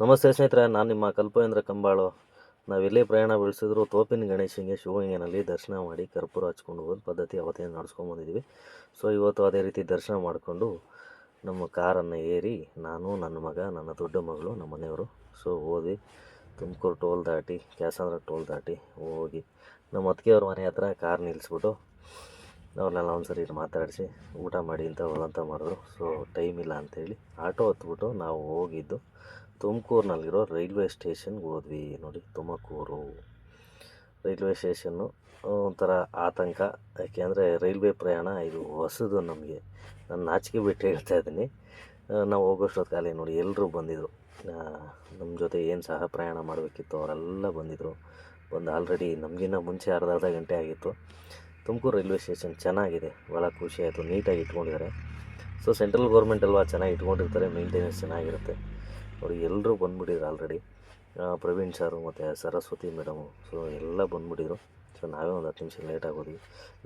ನಮಸ್ತೆ ಸ್ನೇಹಿತರೆ, ನಾನು ನಿಮ್ಮ ಕಲ್ಪೇಂದ್ರ ಕಂಬಾಳು. ನಾವೆಲ್ಲೇ ಪ್ರಯಾಣ ಬೆಳೆಸಿದ್ರು ತೋಪಿನ ಗಣೇಶನಿಗೆ ಶಿವಗಂಗೆನಲ್ಲಿ ದರ್ಶನ ಮಾಡಿ ಕರ್ಪೂರ ಹಚ್ಕೊಂಡು ಹೋದ ಪದ್ಧತಿ ಅವತ್ತೇನು ನಡ್ಸ್ಕೊಂಬಂದಿದ್ದೀವಿ ಸೊ ಇವತ್ತು ಅದೇ ರೀತಿ ದರ್ಶನ ಮಾಡಿಕೊಂಡು ನಮ್ಮ ಕಾರನ್ನು ಏರಿ ನಾನು, ನನ್ನ ಮಗ, ನನ್ನ ದೊಡ್ಡ ಮಗಳು, ನಮ್ಮ ಮನೆಯವರು ಸೊ ಹೋದ್ವಿ ತುಮಕೂರು ಟೋಲ್ ದಾಟಿ, ಕ್ಯಾಸಂದ್ರ ಟೋಲ್ ದಾಟಿ ಹೋಗಿ ನಮ್ಮ ಅತ್ತಿಗೆಯವ್ರ ಮನೆ ಹತ್ರ ಕಾರ್ ನಿಲ್ಲಿಸ್ಬಿಟ್ಟು ಅವ್ರನ್ನೆಲ್ಲ ಒಂದು ಸರಿ ಮಾತಾಡಿಸಿ ಊಟ ಮಾಡಿ ಅಂತ ಅಂತ ಮಾಡಿದ್ರು. ಸೊ ಟೈಮ್ ಇಲ್ಲ ಅಂಥೇಳಿ ಆಟೋ ಹತ್ಬಿಟ್ಟು ನಾವು ಹೋಗಿದ್ದು. ತುಮಕೂರಿನಲ್ಲಿರೋ ರೈಲ್ವೆ ಸ್ಟೇಷನ್ಗೆ ಹೋದ್ವಿ ನೋಡಿ, ತುಮಕೂರು ರೈಲ್ವೆ ಸ್ಟೇಷನ್ನು. ಒಂಥರ ಆತಂಕ. ಯಾಕೆಂದರೆ ರೈಲ್ವೆ ಪ್ರಯಾಣ ಇದು ಹೊಸದು ನಮಗೆ. ನಾನು ನಾಚಿಕೆ ಬಿಟ್ಟು ಹೇಳ್ತಾ ಇದ್ದೀನಿ. ನಾವು ಹೋಗೋಷ್ಟೊತ್ತು ಖಾಲಿ ನೋಡಿ ಎಲ್ಲರೂ ಬಂದಿದ್ದರು ನಮ್ಮ ಜೊತೆ ಏನು ಸಹ ಪ್ರಯಾಣ ಮಾಡಬೇಕಿತ್ತು ಅವರೆಲ್ಲ ಬಂದಿದ್ದರು ಒಂದು ಆಲ್ರೆಡಿ ನಮಗಿನ್ನ ಮುಂಚೆ ಅರ್ಧ ಅರ್ಧ ಗಂಟೆ ಆಗಿತ್ತು. ತುಮಕೂರು ರೈಲ್ವೆ ಸ್ಟೇಷನ್ ಚೆನ್ನಾಗಿದೆ. ಭಾಳ ಖುಷಿ ಆಯಿತು. ನೀಟಾಗಿ ಇಟ್ಕೊಂಡಿದ್ದಾರೆ. ಸೊ ಸೆಂಟ್ರಲ್ ಗೌರ್ಮೆಂಟ್ ಅಲ್ವಾ ಚೆನ್ನಾಗಿ ಇಟ್ಕೊಂಡಿರ್ತಾರೆ ಮೇಂಟೆನೆನ್ಸ್ ಚೆನ್ನಾಗಿರುತ್ತೆ. ನೋಡಿ ಎಲ್ಲರೂ ಬಂದ್ಬಿಟ್ಟಿದ್ರು ಆಲ್ರೆಡಿ ಪ್ರವೀಣ್ ಸರು ಮತ್ತು ಸರಸ್ವತಿ ಮೇಡಮು ಸೊ ಎಲ್ಲ ಬಂದ್ಬಿಟ್ಟಿದ್ರು. ಸೊ ನಾವೇ ಒಂದು ಹತ್ತು ನಿಮಿಷ ಲೇಟ್ ಹೋದ್ವಿ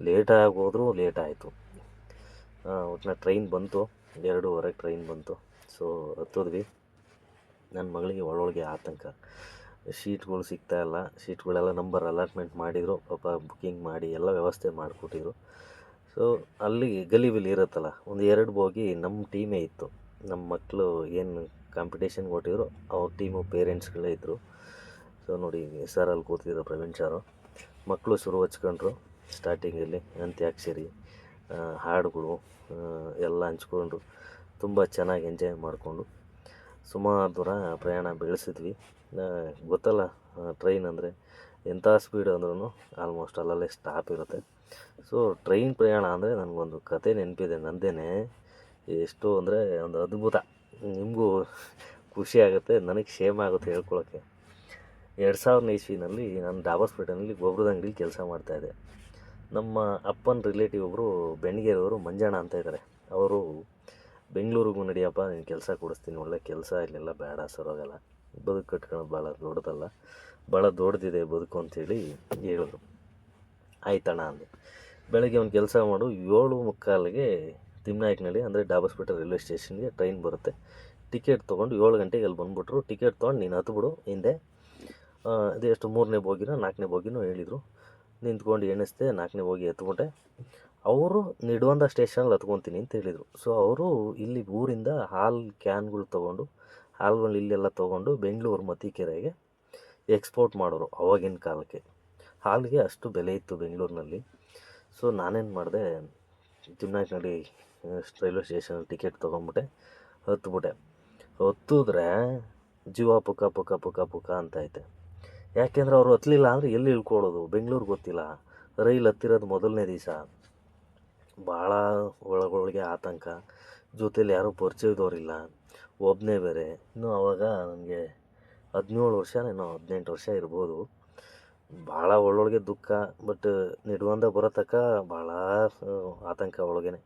ಲೇಟಾಗಿ ಹೋದರೂ ಲೇಟ್ ಆಯಿತು. ಒಟ್ಟಿನ ಟ್ರೈನ್ ಬಂತು. ಎರಡೂವರೆಗೆ ಟ್ರೈನ್ ಬಂತು. ಸೊ ಹತ್ತಿದ್ವಿ. ನನ್ನ ಮಗಳಿಗೆ ಒಳೊಳಗೆ ಆತಂಕ. ಶೀಟ್ಗಳು ಸಿಗ್ತಾ ಇಲ್ಲ. ಶೀಟ್ಗಳೆಲ್ಲ ನಂಬರ್ ಅಲಾಟ್ಮೆಂಟ್ ಮಾಡಿದರು. ಪಾಪ ಬುಕ್ಕಿಂಗ್ ಮಾಡಿ ಎಲ್ಲ ವ್ಯವಸ್ಥೆ ಮಾಡಿಕೊಟ್ಟಿದ್ರು. ಸೊ ಅಲ್ಲಿ ಗಲಿಬಿಲಿ ಇರುತ್ತಲ್ಲ, ಒಂದು ಎರಡು ಬೋಗಿ ನಮ್ಮ ಟೀಮೇ ಇತ್ತು. ನಮ್ಮ ಮಕ್ಕಳು ಏನು ಕಾಂಪಿಟೇಷನ್ಗೆ ಕೊಟ್ಟಿದ್ರು. ಅವ್ರ ಟೀಮು ಪೇರೆಂಟ್ಸ್ಗಳೇ ಇದ್ದರು ಸೊ ನೋಡಿ ಸರ್ ಅಲ್ಲಿ ಕೂತಿದ್ರು ಪ್ರವೀಣ್ ಸಾರು ಮಕ್ಕಳು ಶುರು ಹಚ್ಕೊಂಡ್ರು ಸ್ಟಾರ್ಟಿಂಗಲ್ಲಿ ಅಂತ್ಯಾಕ್ಷರಿ ಹಾಡುಗಳು ಎಲ್ಲ ಹಂಚ್ಕೊಂಡ್ರು. ತುಂಬ ಚೆನ್ನಾಗಿ ಎಂಜಾಯ್ ಮಾಡಿಕೊಂಡು ಸುಮಾರು ದೂರ ಪ್ರಯಾಣ ಬೆಳೆಸಿದ್ವಿ. ಗೊತ್ತಲ್ಲ ಟ್ರೈನ್ ಅಂದರೆ ಎಂಥ ಸ್ಪೀಡ್ ಅಂದ್ರೂ ಆಲ್ಮೋಸ್ಟ್ ಅಲ್ಲಲ್ಲೇ ಸ್ಟಾಪ್ ಇರುತ್ತೆ. ಸೊ ಟ್ರೈನ್ ಪ್ರಯಾಣ ಅಂದರೆ ನನಗೊಂದು ಕತೆ ನೆನಪಿದೆ. ನಂದೇನೆ, ಎಷ್ಟು ಅಂದರೆ ಒಂದು ಅದ್ಭುತ. ನಿಮಗೂ ಖುಷಿ ಆಗುತ್ತೆ, ನನಗೆ ಶೇಮ್ ಆಗುತ್ತೆ ಹೇಳ್ಕೊಳ್ಳೋಕ್ಕೆ ಎರಡು ಸಾವಿರದ ಇಸ್ವಿನಲ್ಲಿ ನಾನು ಡಾಬಾಸ್ಪೇಟೆನಲ್ಲಿ ಗೊಬ್ಬರದ ಅಂಗಡಿಲಿ ಕೆಲಸ ಮಾಡ್ತಾಯಿದ್ದೆ ನಮ್ಮ ಅಪ್ಪನ ರಿಲೇಟಿವ್ ಒಬ್ಬರು ಬೆಣ್ಗೆರೆಯವರು ಮಂಜಣ್ಣ ಅಂತ ಇದ್ದಾರೆ ಅವರು ಬೆಂಗಳೂರಿಗೂ ನಡಿಯಪ್ಪ ನೀನು ಕೆಲಸ ಕೊಡಿಸ್ತೀನಿ, ಒಳ್ಳೆ ಕೆಲಸ, ಇಲ್ಲೆಲ್ಲ ಬೇಡ ಸರೋಗಲ್ಲ ಬದುಕು ಕಟ್ಕೊಳ್ಳೋದು ಭಾಳ ದೊಡ್ಡದಲ್ಲ. ಭಾಳ ದೊಡ್ಡದಿದೆ ಬದುಕು ಅಂತೇಳಿ ಹೇಳಿದ್ರು. ಆಯ್ತಣ್ಣ ಅಂದೆ. ಬೆಳಗ್ಗೆ ಒಂದು ಕೆಲಸ ಮಾಡು, ಏಳು ಮುಕ್ಕಾಲಿಗೆ ತಿಮ್ನಾಯಕ್ನಳ್ಳಿ ಅಂದರೆ ಡಾಬಸ್ಪೇಟೆ ರೈಲ್ವೆ ಸ್ಟೇಷನ್ಗೆ ಟ್ರೈನ್ ಬರುತ್ತೆ. ಟಿಕೆಟ್ ತೊಗೊಂಡು ಏಳು ಗಂಟೆಗೆ ಅಲ್ಲಿ ಬಂದುಬಿಟ್ರು. ಟಿಕೆಟ್ ತೊಗೊಂಡು ನೀನು ಹತ್ಬಿಡು ಹಿಂದೆ. ಅದೇ ಎಷ್ಟು? ಮೂರನೇ ಬೋಗಿನೋ, ನಾಲ್ಕನೇ ಬೋಗಿನೋ ಹೇಳಿದರು. ನಿಂತ್ಕೊಂಡು ಎಣಿಸ್ದೆ ನಾಲ್ಕನೇ ಬೋಗಿ ಎತ್ಕೊಂಡೆ. ಅವರು ನಿಡುವಂಥ ಸ್ಟೇಷನಲ್ಲಿ ಹತ್ಕೊತೀನಿ ಅಂತ ಹೇಳಿದರು. ಸೊ ಅವರು ಇಲ್ಲಿ ಊರಿಂದ ಹಾಲು ಕ್ಯಾನ್ಗಳು ತೊಗೊಂಡು, ಹಾಲ್ಗಳು ಇಲ್ಲೆಲ್ಲ ತೊಗೊಂಡು ಬೆಂಗಳೂರು ಮತಿಕೆರೆಗೆ ಎಕ್ಸ್ಪೋರ್ಟ್ ಮಾಡೋರು ಅವಾಗಿನ ಕಾಲಕ್ಕೆ. ಹಾಲಿಗೆ ಅಷ್ಟು ಬೆಲೆ ಇತ್ತು ಬೆಂಗಳೂರಿನಲ್ಲಿ. ಸೊ ನಾನೇನು ಮಾಡಿದೆ ತಿಮ್ನಾಯ್ಕನಹಳ್ಳಿ ರೈಲ್ವೆ ಸ್ಟೇಷನ್ ಟಿಕೆಟ್ ತೊಗೊಂಬಿಟ್ಟೆ, ಹತ್ಬಿಟ್ಟೆ. ಹತ್ತಿದ್ರೆ ಜೀವ ಪುಕ ಪುಕ ಪುಕ ಪುಕ ಅಂತ ಐತೆ. ಯಾಕೆಂದ್ರೆ ಅವರು ಹತ್ತಲಿಲ್ಲ ಅಂದರೆ ಎಲ್ಲಿ ಇಳ್ಕೊಳ್ಳೋದು? ಬೆಂಗಳೂರು ಗೊತ್ತಿಲ್ಲ. ರೈಲ್ ಹತ್ತಿರೋದು ಮೊದಲನೇ ದಿವಸ. ಭಾಳ ಒಳಗೊಳಗೆ ಆತಂಕ. ಜೊತೇಲಿ ಯಾರೂ ಪರಿಚಯದವ್ರಿಲ್ಲ ಒಬ್ಬನೇ ಬೇರೆ. ಇನ್ನು ಆವಾಗ ನನಗೆ ಹದಿನೇಳು ವರ್ಷ ಏನೋ ಹದಿನೆಂಟು ವರ್ಷ ಇರ್ಬೋದು. ಭಾಳ ಒಳ್ಳೊಳಗೆ ದುಃಖ, ಬಟ್ ನಿಡುವಂದ ಬರೋ ತಕ್ಕ ಭಾಳ ಆತಂಕ ಒಳಗೇನೆ.